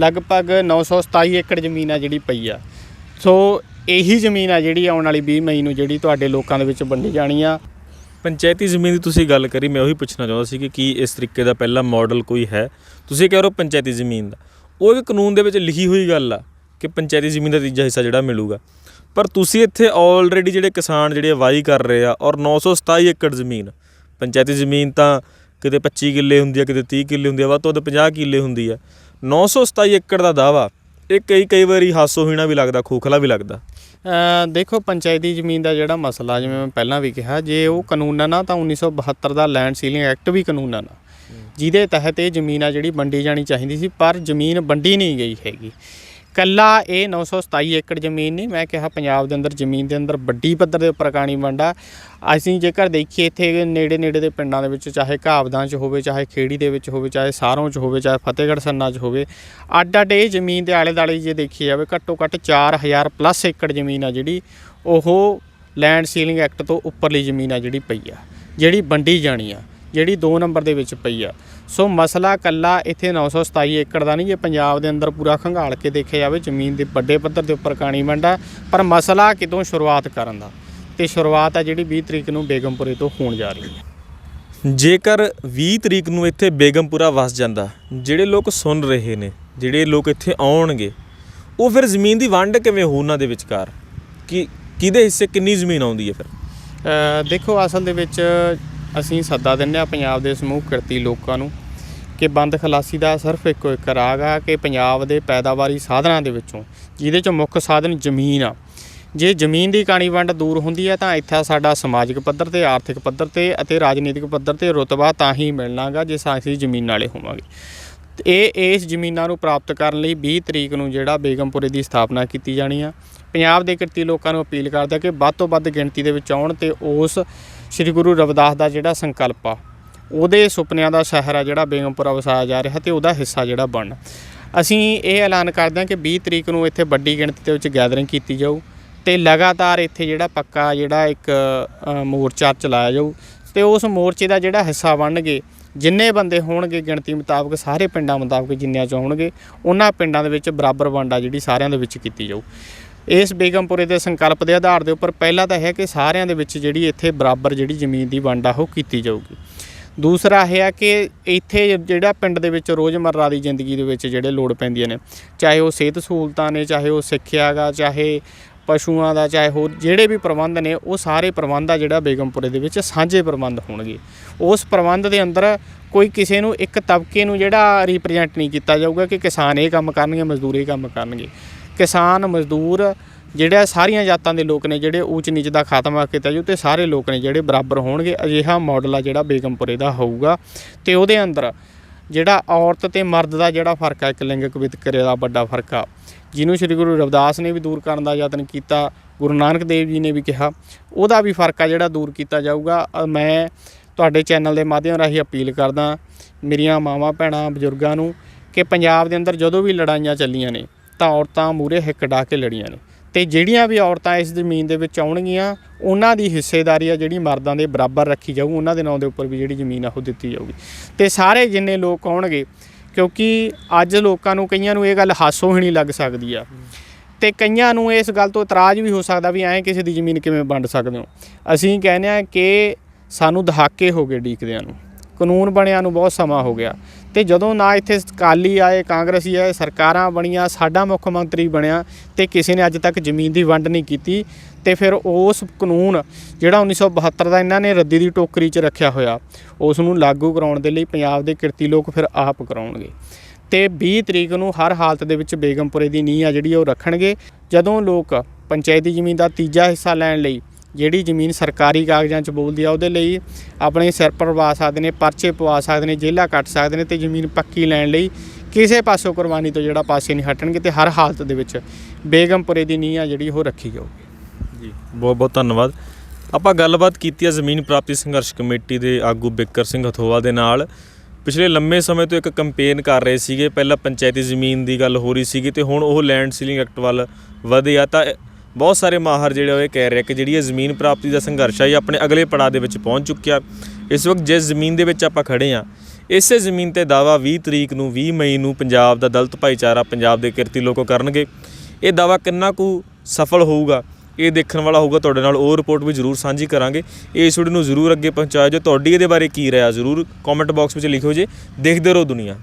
ਲਗਭਗ 927 ਏਕੜ ਜ਼ਮੀਨ ਆ ਜਿਹੜੀ ਪਈ ਆ। ਸੋ ਇਹੀ ਜ਼ਮੀਨ ਆ ਜਿਹੜੀ ਆਉਣ ਵਾਲੀ 20 ਮਈ ਨੂੰ ਜਿਹੜੀ ਤੁਹਾਡੇ ਲੋਕਾਂ ਦੇ ਵਿੱਚ ਵੰਡੀ ਜਾਣੀ ਆ। ਪੰਚਾਇਤੀ ਜ਼ਮੀਨ ਦੀ ਤੁਸੀਂ ਗੱਲ ਕਰੀ, ਮੈਂ ਉਹੀ ਪੁੱਛਣਾ ਚਾਹੁੰਦਾ ਸੀ ਕਿ ਕੀ ਇਸ ਤਰੀਕੇ ਦਾ ਪਹਿਲਾ ਮਾਡਲ ਕੋਈ ਹੈ? ਤੁਸੀਂ ਕਹਿ ਰਹੇ ਹੋ ਪੰਚਾਇਤੀ ਜ਼ਮੀਨ ਦਾ। ਉਹ ਇੱਕ ਕਾਨੂੰਨ ਦੇ ਵਿੱਚ ਲਿਖੀ ਹੋਈ ਗੱਲ ਆ ਕਿ ਪੰਚਾਇਤੀ ਜ਼ਮੀਨ ਦਾ ਤੀਜਾ ਹਿੱਸਾ ਜਿਹੜਾ ਮਿਲੂਗਾ। ਪਰ ਤੁਸੀਂ ਇੱਥੇ ਆਲਰੇਡੀ ਜਿਹੜੇ ਕਿਸਾਨ, ਜਿਹੜੇ ਵਾਈ ਕਰ ਰਹੇ ਆ ਔਰ 927 ਏਕੜ ਜ਼ਮੀਨ ਪੰਚਾਇਤੀ ਜ਼ਮੀਨ ਤਾਂ ਕਿਤੇ 25 ਕਿੱਲੇ ਹੁੰਦੀ ਆ ਕਿਤੇ 30 ਕਿੱਲੇ ਹੁੰਦੀ ਆ ਵੱਧ ਤੋਂ ਵੱਧ 50 ਕਿੱਲੇ ਹੁੰਦੀ ਆ। 927 ਏਕੜ ਦਾ ਦਾਵਾ ਇਹ ਕਈ ਕਈ ਵਾਰੀ ਹਾਸੋਹੀਣਾ ਵੀ ਲੱਗਦਾ ਖੋਖਲਾ ਵੀ ਲੱਗਦਾ। ਦੇਖੋ ਪੰਚਾਇਤੀ ਜ਼ਮੀਨ ਦਾ ਜਿਹੜਾ ਮਸਲਾ ਜਿਵੇਂ ਮੈਂ ਪਹਿਲਾਂ ਵੀ ਕਿਹਾ ਜੇ ਉਹ ਕਾਨੂੰਨ ਨਾ ਤਾਂ 1972 ਦਾ ਲੈਂਡ ਸੀਲਿੰਗ ਐਕਟ ਵੀ ਕਾਨੂੰਨ ਨਾ। ਜਿਹਦੇ ਤਹਿਤ ਇਹ ਜ਼ਮੀਨ ਆ ਜਿਹੜੀ ਵੰਡੀ ਜਾਣੀ ਚਾਹੀਦੀ ਸੀ ਪਰ ਜ਼ਮੀਨ ਵੰਡੀ ਨਹੀਂ ਗਈ ਹੈਗੀ। ਕੱਲਾ ਇਹ 927 ਏਕੜ ਜ਼ਮੀਨ ਨਹੀਂ, ਮੈਂ ਕਿਹਾ ਪੰਜਾਬ ਦੇ ਅੰਦਰ ਜ਼ਮੀਨ ਦੇ ਅੰਦਰ ਵੱਡੀ ਪੱਧਰ ਦੇ ਉੱਪਰ ਕਾਣੀ ਵੰਡਾ ਅਸੀਂ ਜੇਕਰ ਦੇਖੀਏ ਇੱਥੇ ਨੇੜੇ ਨੇੜੇ ਦੇ ਪਿੰਡਾਂ ਦੇ ਵਿੱਚ, ਚਾਹੇ ਘਾਵਦਾਂ 'ਚ ਹੋਵੇ, ਚਾਹੇ ਖੇੜੀ ਦੇ ਵਿੱਚ ਹੋਵੇ, ਚਾਹੇ ਸਾਰੋਂ 'ਚ ਹੋਵੇ, ਚਾਹੇ ਫਤਿਹਗੜ੍ਹ ਸੰਨਾ 'ਚ ਹੋਵੇ ਅੱਡ ਅੱਡ ਇਹ ਜ਼ਮੀਨ ਦੇ ਆਲੇ ਦਾਲੇ ਜੇ ਦੇਖੀ ਜਾਵੇ, ਘੱਟੋ ਘੱਟ 4000 ਪਲੱਸ ਏਕੜ ਜ਼ਮੀਨ ਆ ਜਿਹੜੀ, ਉਹ ਲੈਂਡ ਸੀਲਿੰਗ ਐਕਟ ਤੋਂ ਉੱਪਰਲੀ ਜ਼ਮੀਨ ਆ ਜਿਹੜੀ ਪਈ ਆ, ਜਿਹੜੀ ਵੰਡੀ ਜਾਣੀ ਆ। ਜਿਹੜੀ 2 ਨੰਬਰ ਦੇ ਵਿੱਚ ਪਈ ਆ। ਸੋ ਮਸਲਾ ਕੱਲਾ ਇੱਥੇ 927 ਏਕੜ ਦਾ ਨਹੀਂ ਜੇ ਪੰਜਾਬ ਦੇ ਅੰਦਰ ਪੂਰਾ ਖੰਗਾਲ ਕੇ ਦੇਖਿਆ ਜਾਵੇ ਜ਼ਮੀਨ ਦੇ ਵੱਡੇ ਪੱਧਰ ਦੇ ਉੱਪਰ ਕਾਣੀ ਵੰਡਾ ਪਰ ਮਸਲਾ ਕਿਤੋਂ ਸ਼ੁਰੂਆਤ ਕਰਨ ਦਾ? ਤੇ ਸ਼ੁਰੂਆਤ ਆ ਜਿਹੜੀ 20 ਤਰੀਕ ਨੂੰ ਬੇਗਮਪੁਰੇ ਤੋਂ ਹੋਣ ਜਾ ਰਹੀ ਹੈ। ਜੇਕਰ 20 ਤਰੀਕ ਨੂੰ ਇੱਥੇ ਬੇਗਮਪੁਰਾ ਵਸ ਜਾਂਦਾ ਜਿਹੜੇ ਲੋਕ ਸੁਣ ਰਹੇ ਨੇ ਜਿਹੜੇ ਲੋਕ ਇੱਥੇ ਆਉਣਗੇ ਉਹ ਫਿਰ ਜ਼ਮੀਨ ਦੀ ਵੰਡ ਕਿਵੇਂ ਹੋਊ ਉਹਨਾਂ ਦੇ ਵਿਚਕਾਰ? ਕਿ ਕਿਹਦੇ ਹਿੱਸੇ ਕਿੰਨੀ ਜ਼ਮੀਨ ਆਉਂਦੀ ਹੈ ਫਿਰ? ਦੇਖੋ ਅਸਲ ਦੇ ਵਿੱਚ ਅਸੀਂ ਸੱਦਾ ਦਿੰਦੇ ਆ ਪੰਜਾਬ ਦੇ ਸਮੂਹ ਕਿਰਤੀ ਲੋਕਾਂ ਨੂੰ ਕਿ ਬੰਦ ਖਲਾਸੀ ਦਾ ਸਿਰਫ ਇੱਕੋ ਇੱਕ ਰਾਗ ਆ ਕਿ ਪੰਜਾਬ ਦੇ ਪੈਦਾਵਾਰੀ ਸਾਧਨਾਂ ਦੇ ਵਿੱਚੋਂ, ਜਿਹਦੇ ਚੋਂ ਮੁੱਖ ਸਾਧਨ ਜ਼ਮੀਨ ਆ। ਜੇ ਜ਼ਮੀਨ ਦੀ ਕਾਣੀ ਵੰਡ ਦੂਰ ਹੁੰਦੀ ਹੈ ਤਾਂ ਇੱਥੇ ਸਾਡਾ ਸਮਾਜਿਕ ਪੱਧਰ ਤੇ, ਆਰਥਿਕ ਪੱਧਰ ਤੇ ਅਤੇ ਰਾਜਨੀਤਿਕ ਪੱਧਰ ਤੇ ਰੁਤਬਾ ਤਾਂ ਹੀ ਮਿਲਣਾਗਾ ਜੇ ਅਸੀਂ ਜ਼ਮੀਨ ਵਾਲੇ ਹੋਵਾਂਗੇ। ਇਹ, ਇਸ ਜ਼ਮੀਨਾਂ ਨੂੰ ਪ੍ਰਾਪਤ ਕਰਨ ਲਈ 20 ਤਰੀਕ ਨੂੰ ਜਿਹੜਾ ਬੇਗਮਪੁਰੇ ਦੀ ਸਥਾਪਨਾ ਕੀਤੀ ਜਾਣੀ ਆ। ਪੰਜਾਬ ਦੇ ਕਿਰਤੀ ਲੋਕਾਂ ਨੂੰ ਅਪੀਲ ਕਰਦਾ ਕਿ ਵੱਧ ਤੋਂ ਵੱਧ ਗਿਣਤੀ ਦੇ ਵਿੱਚ ਆਉਣ ਤੇ ਉਸ ਸ੍ਰੀ ਗੁਰੂ ਰਵਿਦਾਸ ਦਾ ਜਿਹੜਾ ਸੰਕਲਪ ਆ, ਉਹਦੇ ਸੁਪਨਿਆਂ ਦਾ ਸ਼ਹਿਰ ਆ ਜਿਹੜਾ ਬੇਗਮਪੁਰਾ ਵਸਾਇਆ ਜਾ ਰਿਹਾ ਤੇ ਉਹਦਾ ਹਿੱਸਾ ਜਿਹੜਾ ਬਣਨ। ਅਸੀਂ ਇਹ ਐਲਾਨ ਕਰਦੇ ਹਾਂ ਕਿ 20 ਤਰੀਕ ਨੂੰ ਇੱਥੇ ਵੱਡੀ ਗਿਣਤੀ ਦੇ ਵਿੱਚ ਗੈਦਰਿੰਗ ਕੀਤੀ ਜਾਊ ਤੇ ਲਗਾਤਾਰ ਇੱਥੇ ਜਿਹੜਾ ਪੱਕਾ ਜਿਹੜਾ ਇੱਕ ਮੋਰਚਾ ਚਲਾਇਆ ਜਾਊ ਤੇ ਉਸ ਮੋਰਚੇ ਦਾ ਜਿਹੜਾ ਹਿੱਸਾ ਬਣਨਗੇ, ਜਿੰਨੇ ਬੰਦੇ ਹੋਣਗੇ ਗਿਣਤੀ ਮੁਤਾਬਕ, ਸਾਰੇ ਪਿੰਡਾਂ ਮੁਤਾਬਕ ਜਿੰਨਿਆਂ ਚ ਹੋਣਗੇ, ਉਹਨਾਂ ਪਿੰਡਾਂ ਦੇ ਵਿੱਚ ਬਰਾਬਰ ਵੰਡਾ ਜਿਹੜੀ ਸਾਰਿਆਂ ਦੇ ਵਿੱਚ ਕੀਤੀ ਜਾਊ। ਇਸ ਬੇਗਮਪੁਰੇ ਦੇ ਸੰਕਲਪ ਦੇ ਆਧਾਰ ਦੇ ਉੱਪਰ ਪਹਿਲਾ ਤਾਂ ਹੈ ਕਿ ਸਾਰਿਆਂ ਦੇ ਵਿੱਚ ਜਿਹੜੀ ਇੱਥੇ ਬਰਾਬਰ ਜਿਹੜੀ ਜ਼ਮੀਨ ਦੀ ਵੰਡ ਆ, ਉਹ ਕੀਤੀ ਜਾਊਗੀ। ਦੂਸਰਾ ਇਹ ਆ ਕਿ ਇੱਥੇ ਜਿਹੜਾ ਪਿੰਡ ਦੇ ਵਿੱਚ ਰੋਜ਼ਮਰਰਾ ਦੀ ਜ਼ਿੰਦਗੀ ਦੇ ਵਿੱਚ ਜਿਹੜੇ ਲੋੜ ਪੈਂਦੀਆਂ ਨੇ, ਚਾਹੇ ਉਹ ਸਿਹਤ ਸਹੂਲਤਾਂ ਨੇ, ਚਾਹੇ ਉਹ ਸਿੱਖਿਆ ਗਾ ਚਾਹੇ ਪਸ਼ੂਆਂ ਦਾ, ਚਾਹੇ ਹੋਰ ਜਿਹੜੇ ਵੀ ਪ੍ਰਬੰਧ ਨੇ, ਉਹ ਸਾਰੇ ਪ੍ਰਬੰਧ ਆ ਜਿਹੜਾ ਬੇਗਮਪੁਰੇ ਦੇ ਵਿੱਚ ਸਾਂਝੇ ਪ੍ਰਬੰਧ ਹੋਣਗੇ। ਉਸ ਪ੍ਰਬੰਧ ਦੇ ਅੰਦਰ ਕੋਈ ਕਿਸੇ ਨੂੰ ਇੱਕ ਤਬਕੇ ਨੂੰ ਜਿਹੜਾ ਰਿਪਰੈਜ਼ੈਂਟ ਨਹੀਂ ਕੀਤਾ ਜਾਊਗਾ ਕਿ ਕਿਸਾਨ ਇਹ ਕੰਮ ਕਰਨਗੇ, ਮਜ਼ਦੂਰ ਇਹ ਕੰਮ ਕਰਨਗੇ। ਕਿਸਾਨ, ਮਜ਼ਦੂਰ ਜਿਹੜਾ ਸਾਰੀਆਂ ਜਾਤਾਂ ਦੇ ਲੋਕ ਨੇ, ਜਿਹੜੇ ਊਚ ਨੀਚ ਦਾ ਖਾਤਮਾ ਕੀਤਾ ਜੂ ਤੇ ਸਾਰੇ ਲੋਕ ਨੇ ਜਿਹੜੇ ਬਰਾਬਰ ਹੋਣਗੇ। ਅਜਿਹਾ ਮਾਡਲ ਆ ਜਿਹੜਾ ਬੇਗਮਪੁਰੇ ਦਾ ਹੋਊਗਾ। ਤੇ ਉਹਦੇ ਅੰਦਰ ਜਿਹੜਾ ਔਰਤ ਤੇ ਮਰਦ ਦਾ ਜਿਹੜਾ ਫ਼ਰਕ ਆ, ਇੱਕ ਲਿੰਗਕ ਵਿਤਕਰੇ ਦਾ ਵੱਡਾ ਫ਼ਰਕ ਆ। ਜਿਹਨੂੰ ਸ੍ਰੀ ਗੁਰੂ ਰਵਿਦਾਸ ਨੇ ਵੀ ਦੂਰ ਕਰਨ ਦਾ ਯਤਨ ਕੀਤਾ, ਗੁਰੂ ਨਾਨਕ ਦੇਵ ਜੀ ਨੇ ਵੀ ਕਿਹਾ, ਉਹਦਾ ਵੀ ਫ਼ਰਕ ਆ ਜਿਹੜਾ ਦੂਰ ਕੀਤਾ ਜਾਊਗਾ। ਮੈਂ ਤੁਹਾਡੇ ਚੈਨਲ ਦੇ ਮਾਧਿਅਮ ਰਾਹੀਂ ਅਪੀਲ ਕਰਦਾ, ਮੇਰੀਆਂ ਮਾਵਾਂ, ਭੈਣਾਂ, ਬਜ਼ੁਰਗਾਂ ਨੂੰ ਕਿ ਪੰਜਾਬ ਦੇ ਅੰਦਰ ਜਦੋਂ ਵੀ ਲੜਾਈਆਂ ਚੱਲੀਆਂ ਨੇ ਤਾਂ ਔਰਤਾਂ ਮੂਰੇ ਹਿੱਕ ਡਾ ਕੇ ਲੜੀਆਂ ਨੇ। ਤੇ ਜਿਹੜੀਆਂ ਵੀ ਔਰਤਾਂ ਇਸ ਜ਼ਮੀਨ ਦੇ ਵਿੱਚ ਆਉਣਗੀਆਂ, ਉਹਨਾਂ ਦੀ ਹਿੱਸੇਦਾਰੀ ਆ ਜਿਹੜੀ ਮਰਦਾਂ ਦੇ ਬਰਾਬਰ ਰੱਖੀ ਜਾਊ, ਉਹਨਾਂ ਦੇ ਨਾਂ ਦੇ ਉੱਪਰ ਵੀ ਜਿਹੜੀ ਜ਼ਮੀਨ ਆ ਉਹ ਦਿੱਤੀ ਜਾਊਗੀ। ਤੇ ਸਾਰੇ ਜਿੰਨੇ ਲੋਕ ਆਉਣਗੇ, ਕਿਉਂਕਿ ਅੱਜ ਲੋਕਾਂ ਨੂੰ ਕਈਆਂ ਨੂੰ ਇਹ ਗੱਲ ਹਾਸੋ ਹੀ ਨਹੀਂ ਲੱਗ ਸਕਦੀ ਆ। ਤੇ ਕਈਆਂ ਨੂੰ ਇਸ ਗੱਲ ਤੋਂ ਇਤਰਾਜ਼ ਵੀ ਹੋ ਸਕਦਾ ਵੀ ਐਂ ਕਿਸੇ ਦੀ ਜ਼ਮੀਨ ਕਿਵੇਂ ਵੰਡ ਸਕਦੇ ਹੋ। ਅਸੀਂ ਕਹਿੰਦੇ ਆ ਕਿ ਸਾਨੂੰ ਦਹਾਕੇ ਹੋ ਗਏ ਡੀਕਦਿਆਂ ਨੂੰ। ਕਾਨੂੰਨ ਬਣਿਆ ਨੂੰ ਬਹੁਤ ਸਮਾਂ ਹੋ ਗਿਆ। ਤੇ ਜਦੋਂ ਨਾ ਇੱਥੇ ਕਾਲੀ ਆਏ, ਕਾਂਗਰਸੀ ਆਏ, ਸਰਕਾਰਾਂ ਬਣੀਆਂ, ਸਾਡਾ ਮੁੱਖ ਮੰਤਰੀ ਬਣਿਆ ਤੇ ਕਿਸੇ ਨੇ ਅੱਜ ਤੱਕ ਜ਼ਮੀਨ ਦੀ ਵੰਡ ਨਹੀਂ ਕੀਤੀ ਤੇ ਫਿਰ ਉਸ ਕਾਨੂੰਨ ਜਿਹੜਾ 1972 ਦਾ ਇਹਨਾਂ ਨੇ ਰੱਦੀ ਦੀ ਟੋਕਰੀ 'ਚ ਰੱਖਿਆ ਹੋਇਆ, ਉਸ ਨੂੰ ਲਾਗੂ ਕਰਾਉਣ ਦੇ ਲਈ ਪੰਜਾਬ ਦੇ ਕਿਰਤੀ ਲੋਕ ਫਿਰ ਆਪ ਕਰਾਉਣਗੇ। ਤੇ 20 ਤਰੀਕ ਨੂੰ ਹਰ ਹਾਲਤ ਦੇ ਵਿੱਚ ਬੇਗਮਪੁਰੇ ਦੀ ਨੀਂਹ ਆ ਜਿਹੜੀ ਉਹ ਰੱਖਣਗੇ। ਜਦੋਂ ਲੋਕ ਪੰਚਾਇਤੀ ਜ਼ਮੀਨ ਦਾ ਤੀਜਾ ਹਿੱਸਾ ਲੈਣ ਲਈ ਜਿਹੜੀ ਜ਼ਮੀਨ ਸਰਕਾਰੀ ਕਾਗਜ਼ਾਂ 'ਚ ਬੋਲਦੀ ਆ, ਉਹਦੇ ਲਈ ਆਪਣੇ ਸਿਰ ਪਰਵਾ ਸਕਦੇ ਨੇ, ਪਰਚੇ ਪਵਾ ਸਕਦੇ ਨੇ, ਜੇਲਾ ਕੱਟ ਸਕਦੇ ਨੇ ਤੇ ਜ਼ਮੀਨ ਪੱਕੀ ਲੈਣ ਲਈ ਕਿਸੇ ਪਾਸੋਂ ਕੁਰਬਾਨੀ ਤੋਂ ਜਿਹੜਾ ਪਾਸੇ ਨਹੀਂ ਹਟਣਗੇ ਤੇ ਹਰ ਹਾਲਤ ਦੇ ਵਿੱਚ ਬੇਗਮਪੁਰੇ ਦੀ ਨੀਂਹ ਆ ਜਿਹੜੀ ਉਹ ਰੱਖੀ ਜਾਊਗੀ। ਜੀ, ਬਹੁਤ ਬਹੁਤ ਧੰਨਵਾਦ। ਆਪਾਂ ਗੱਲਬਾਤ ਕੀਤੀ ਹੈ ਜ਼ਮੀਨ ਪ੍ਰਾਪਤੀ ਸੰਘਰਸ਼ ਕਮੇਟੀ ਦੇ ਆਗੂ ਬਿੱਕਰ ਸਿੰਘ ਹਥੋਆ ਦੇ ਨਾਲ। ਪਿਛਲੇ ਲੰਮੇ ਸਮੇਂ ਤੋਂ ਇੱਕ ਕੈਂਪੇਨ ਕਰ ਰਹੇ ਸੀਗੇ, ਪਹਿਲਾਂ ਪੰਚਾਇਤੀ ਜ਼ਮੀਨ ਦੀ ਗੱਲ ਹੋ ਰਹੀ ਸੀਗੀ ਤੇ ਹੁਣ ਉਹ ਲੈਂਡ ਸੀਲਿੰਗ ਐਕਟ ਵੱਲ ਵਧੇ ਆ। ਤਾਂ ਬਹੁਤ ਸਾਰੇ ਮਾਹਰ ਜਿਹੜੇ ਉਹ ਇਹ ਕਹਿ ਰਹੇ ਕਿ ਜਿਹੜੀ ਇਹ ਜ਼ਮੀਨ ਪ੍ਰਾਪਤੀ ਦਾ ਸੰਘਰਸ਼ ਹੈ ਇਹ ਆਪਣੇ ਅਗਲੇ ਪੜਾਅ ਦੇ ਵਿੱਚ ਪਹੁੰਚ ਚੁੱਕਿਆ। ਇਸ ਵਕਤ ਜਿਸ ਜ਼ਮੀਨ ਦੇ ਵਿੱਚ ਆਪਾਂ ਖੜੇ ਆ, ਇਸੇ ਜ਼ਮੀਨ ਤੇ ਦਾਵਾ 20 ਤਰੀਕ ਨੂੰ 20 ਮਈ ਨੂੰ ਪੰਜਾਬ ਦਾ ਦਲਤ ਭਾਈਚਾਰਾ ਪੰਜਾਬ ਦੇ ਕਿਰਤੀ ਲੋਕ ਕਰਨਗੇ। ਇਹ ਦਾਵਾ ਕਿੰਨਾ ਕੁ ਸਫਲ ਹੋਊਗਾ, ਇਹ ਦੇਖਣ ਵਾਲਾ ਹੋਊਗਾ, ਤੁਹਾਡੇ ਨਾਲ ਉਹ ਰਿਪੋਰਟ ਵੀ ਜ਼ਰੂਰ ਸਾਂਝੀ ਕਰਾਂਗੇ। ਇਸ ਵੀਡੀਓ ਨੂੰ ਜ਼ਰੂਰ ਅੱਗੇ ਪਹੁੰਚਾਇਓ ਜੋ ਤੁਹਾਡੀ ਇਹਦੇ ਬਾਰੇ ਕੀ ਰਾਇ ਜ਼ਰੂਰ ਕਮੈਂਟ ਬਾਕਸ ਵਿੱਚ ਲਿਖਿਓ ਜੇ। ਦੇਖਦੇ ਰਹੋ ਦੁਨੀਆ।